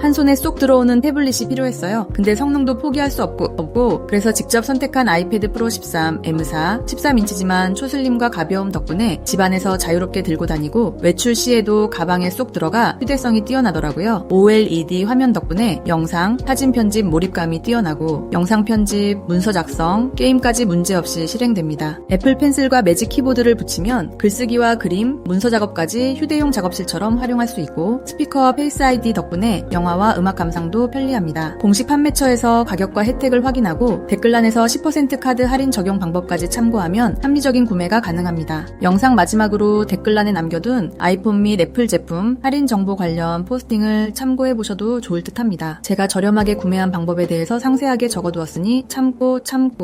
한 손에 쏙 들어오는 태블릿이 필요했어요. 근데 성능도 포기할 수 없고, 없고 그래서 직접 선택한 아이패드 프로 13 M4 13인치지만 초슬림과 가벼움 덕분에 집안에서 자유롭게 들고 다니고 외출 시에도 가방에 쏙 들어가 휴대성이 뛰어나더라고요. OLED 화면 덕분에 영상, 사진 편집 몰입감이 뛰어나고 영상 편집, 문서 작성, 게임까지 문제없이 실행됩니다. 애플 펜슬과 매직 키보드를 붙이면 글쓰기와 그림, 문서 작업까지 휴대용 작업실처럼 활용할 수 있고 스피커와 페이스 아이디 덕분에 영화 와 음악 감상도 편리합니다. 공식 판매처에서 가격과 혜택을 확인하고 댓글란에서 10% 카드 할인 적용 방법까지 참고하면 합리적인 구매가 가능합니다. 영상 마지막으로 댓글란에 남겨둔 아이폰 및 애플 제품 할인 정보 관련 포스팅을 참고해 보셔도 좋을 듯 합니다. 제가 저렴하게 구매한 방법에 대해서 상세하게 적어두었으니 참고 참고